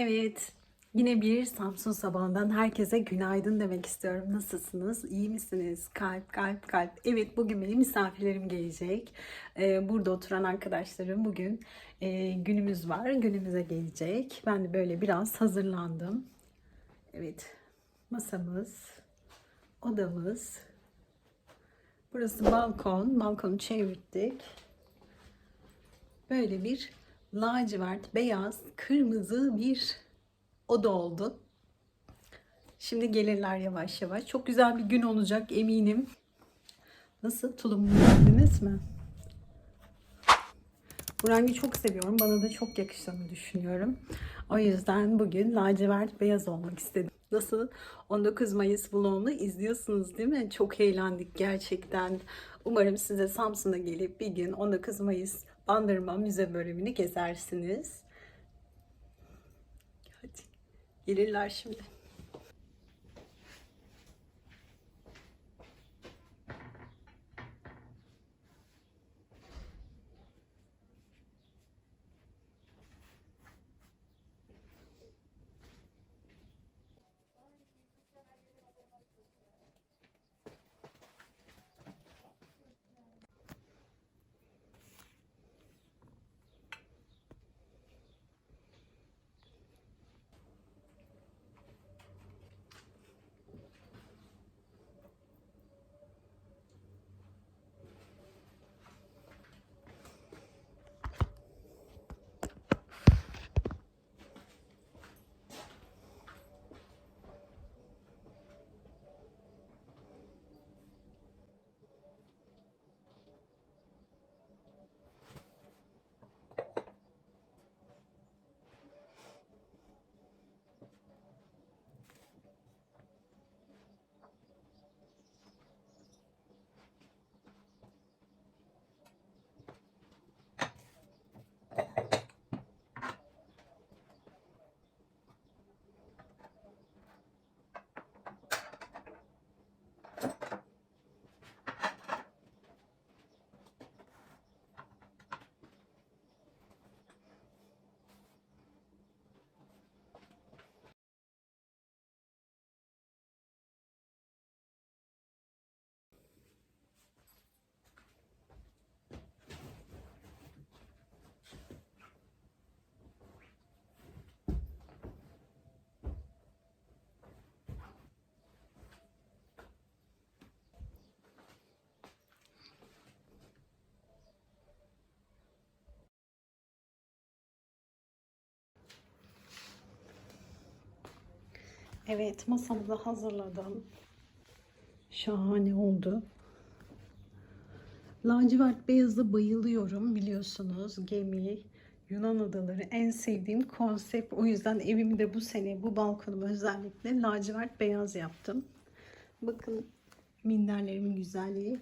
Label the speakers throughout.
Speaker 1: Evet, yine bir Samsun sabahından herkese günaydın demek istiyorum. Nasılsınız? İyi misiniz? Kalp, kalp, kalp. Evet, bugün benim misafirlerim gelecek. Ee, burada oturan arkadaşlarım bugün e, günümüz var, günümüze gelecek. Ben de böyle biraz hazırlandım. Evet, masamız, odamız. Burası balkon, balkonu çevirdik. Böyle bir lacivert, beyaz, kırmızı bir oda oldu. Şimdi gelirler yavaş yavaş. Çok güzel bir gün olacak eminim. Nasıl? Tulumunu beğendiniz mi? Bu rengi çok seviyorum. Bana da çok yakıştığını düşünüyorum. O yüzden bugün lacivert beyaz olmak istedim. Nasıl? 19 Mayıs vlogunu izliyorsunuz değil mi? Çok eğlendik gerçekten. Umarım size Samsun'a gelip bir gün 19 Mayıs Bandırma Müze bölümünü gezersiniz. Hadi gelirler şimdi. Evet masamı da hazırladım. Şahane oldu. Lacivert beyaza bayılıyorum biliyorsunuz. Gemi, Yunan adaları en sevdiğim konsept. O yüzden evimi de bu sene bu balkonumu özellikle lacivert beyaz yaptım. Bakın minderlerimin güzelliği.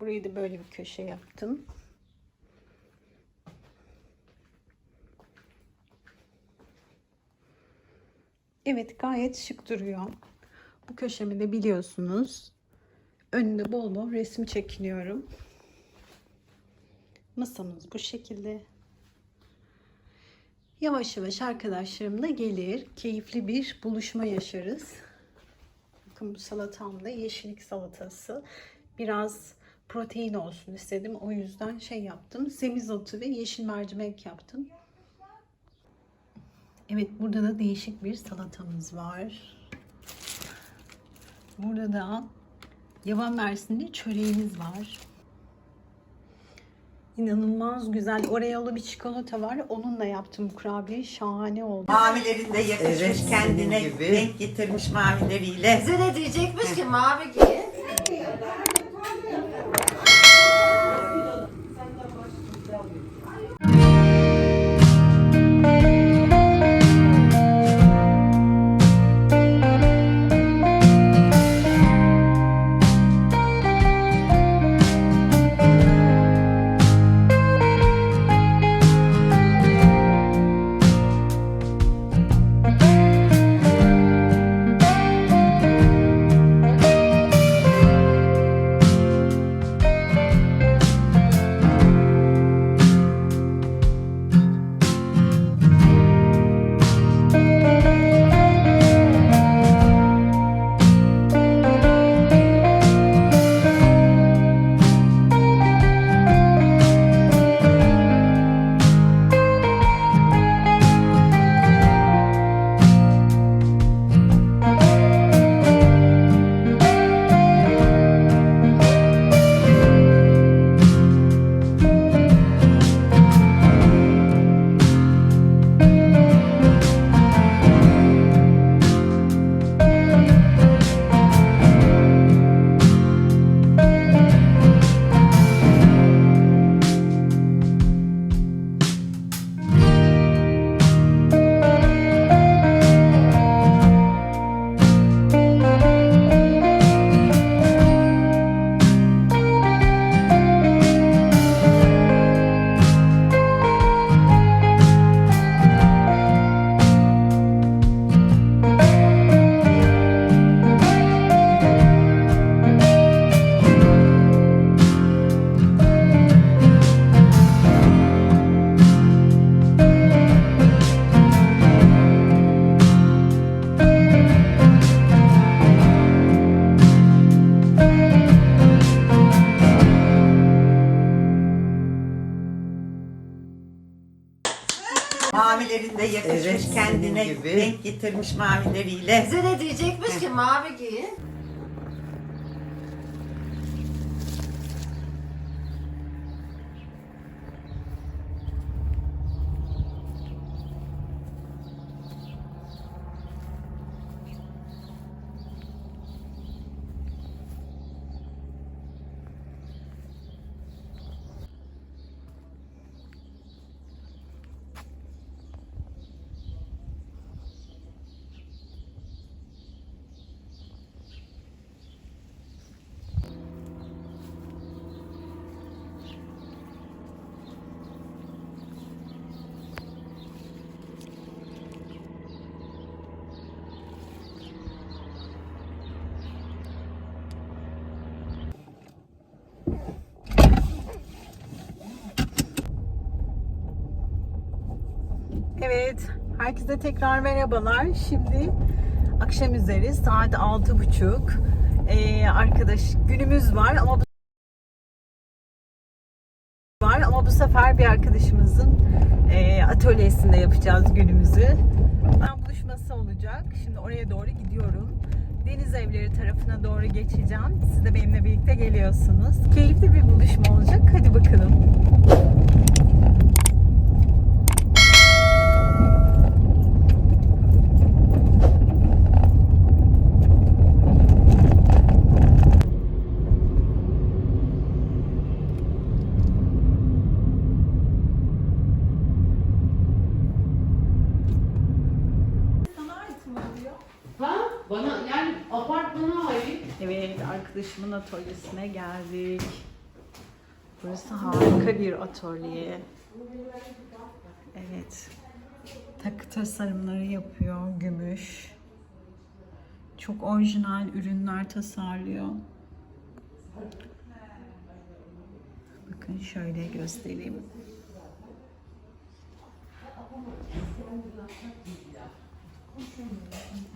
Speaker 1: Burayı da böyle bir köşe yaptım. Evet gayet şık duruyor. Bu köşemi de biliyorsunuz. Önünde bol bol resim çekiniyorum. Masamız bu şekilde. Yavaş yavaş arkadaşlarım da gelir. Keyifli bir buluşma yaşarız. Bakın bu salatam da yeşillik salatası. Biraz protein olsun istedim. O yüzden şey yaptım. Semizotu ve yeşil mercimek yaptım. Evet burada da değişik bir salatamız var. Burada da yaban mersinli çöreğimiz var. İnanılmaz güzel Oreo'lu bir çikolata var. Onunla yaptım bu kurabiye. Şahane oldu.
Speaker 2: Mavilerinde yakışmış
Speaker 3: Evet,
Speaker 2: kendine
Speaker 3: gibi.
Speaker 2: renk getirmiş mavileriyle.
Speaker 4: Bize ne diyecekmiş ki mavi giyin.
Speaker 2: Mavilerinde yakışmış
Speaker 3: Evet, senin
Speaker 2: kendine
Speaker 3: gibi.
Speaker 2: renk getirmiş mavileriyle.
Speaker 4: Bize ne diyecekmiş ki mavi giyin?
Speaker 1: Evet, herkese tekrar merhabalar. Şimdi akşam üzeri saat altı buçuk. Ee, arkadaş günümüz var ama bu var ama bu sefer bir arkadaşımızın e, atölyesinde yapacağız günümüzü. Ben buluşması olacak. Şimdi oraya doğru gidiyorum. Deniz evleri tarafına doğru geçeceğim. Siz de benimle birlikte geliyorsunuz. Keyifli bir buluşma olacak. Hadi bakalım.
Speaker 5: Ha? Bana yani apartmana ait.
Speaker 1: Evet, arkadaşımın atölyesine geldik. Burası harika bir atölye. Evet. Takı tasarımları yapıyor, gümüş. Çok orijinal ürünler tasarlıyor. Bakın şöyle göstereyim.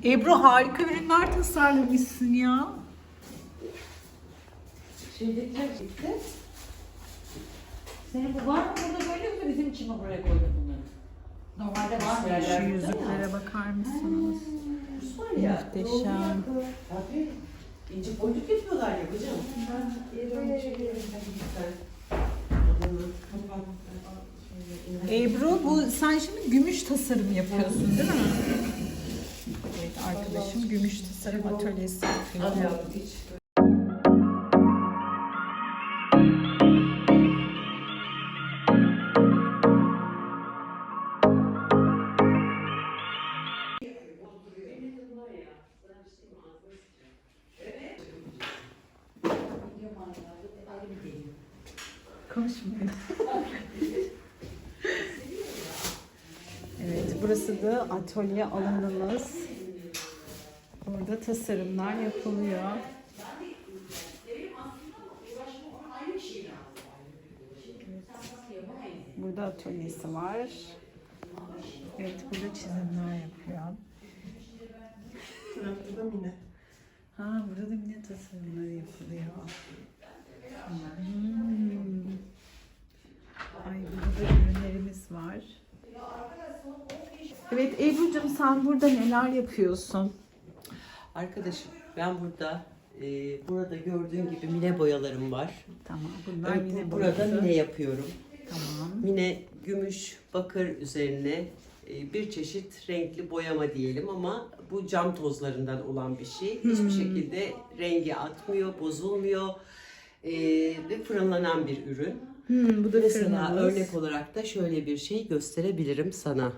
Speaker 1: Ebru harika ürünler tasarlamışsın ya.
Speaker 5: Şeydekiler gitti. Senin bu var mı burada böyle yoksa bizim için mi buraya koydun bunları? Normalde var mı
Speaker 1: Şu
Speaker 5: yerlerde?
Speaker 1: yüzüklere bakar mısınız?
Speaker 5: var ya.
Speaker 1: Muhteşem.
Speaker 5: Tabii. İnce boncuk yapıyorlar ya kızım.
Speaker 1: Ebru bu sen şimdi gümüş tasarım yapıyorsun değil mi? Evet arkadaşım gümüş tasarım atölyesi yapıyor. Burası da atölye alanımız. Burada tasarımlar yapılıyor. Burada atölyesi var. Evet, burada çizimler yapıyor. Ha, burada da yine tasarımlar yapılıyor. Hmm. Ay burada da ürünlerimiz var. Evet Ebru'cum sen burada neler yapıyorsun?
Speaker 3: Arkadaşım ben burada e, burada gördüğün gibi mine boyalarım var.
Speaker 1: Tamam bunlar
Speaker 3: Ben
Speaker 1: yine
Speaker 3: bu- burada mine yapıyorum.
Speaker 1: Tamam.
Speaker 3: Mine gümüş bakır üzerine e, bir çeşit renkli boyama diyelim ama bu cam tozlarından olan bir şey.
Speaker 1: Hmm.
Speaker 3: Hiçbir şekilde rengi atmıyor, bozulmuyor e, ve fırınlanan bir ürün.
Speaker 1: Hmm, bu da
Speaker 3: Mesela
Speaker 1: fırınımız.
Speaker 3: örnek olarak da şöyle bir şey gösterebilirim sana.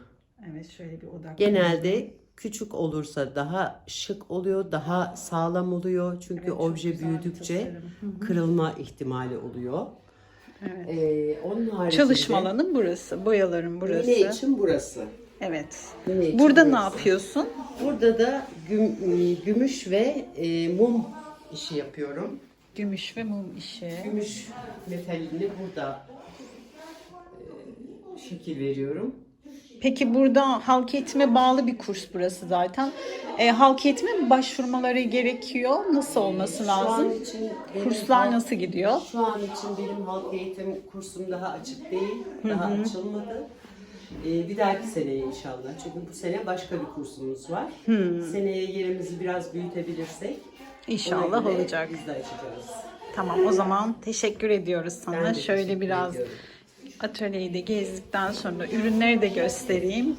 Speaker 1: Evet şöyle bir odak.
Speaker 3: Genelde küçük olursa daha şık oluyor, daha sağlam oluyor. Çünkü
Speaker 1: Evet,
Speaker 3: obje büyüdükçe kırılma ihtimali oluyor.
Speaker 1: Evet.
Speaker 3: Ee, onun haricinde
Speaker 1: Çalışma alanım burası. Boyalarım burası.
Speaker 3: Mine için burası.
Speaker 1: Evet.
Speaker 3: Mine için
Speaker 1: Burada ne
Speaker 3: burası.
Speaker 1: yapıyorsun?
Speaker 3: Burada da güm- gümüş ve e, mum işi yapıyorum.
Speaker 1: Gümüş ve mum işi.
Speaker 3: Gümüş metalini burada e, şekil veriyorum.
Speaker 1: Peki burada halk eğitime bağlı bir kurs burası zaten. E, halk eğitime mi başvurmaları gerekiyor? Nasıl olması
Speaker 3: Şu an
Speaker 1: lazım?
Speaker 3: için benim
Speaker 1: Kurslar
Speaker 3: halk-
Speaker 1: nasıl gidiyor?
Speaker 3: Şu an için benim halk eğitim kursum daha açık değil, daha açılmadı. Ee, bir dahaki seneye inşallah. Çünkü bu sene başka bir kursumuz var. Seneye yerimizi biraz büyütebilirsek
Speaker 1: İnşallah olacak.
Speaker 3: Biz de açacağız.
Speaker 1: Tamam o zaman teşekkür ediyoruz sana. Şöyle biraz
Speaker 3: ediyorum.
Speaker 1: Atölyeyi de gezdikten sonra ürünleri de göstereyim.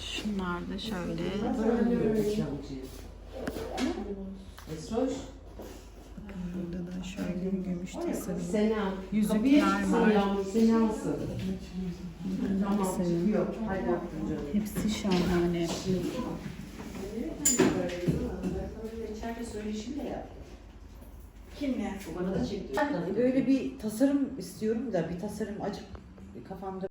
Speaker 1: Şunlar da şöyle. Burada da şöyle gümüş tasarım.
Speaker 3: Sena.
Speaker 1: Yüzükler var. Hepsi şahane.
Speaker 3: İçeride söyleşim de yap.
Speaker 2: Kimle?
Speaker 3: Bana da çekti.
Speaker 2: Böyle bir tasarım istiyorum da bir tasarım acık kafamda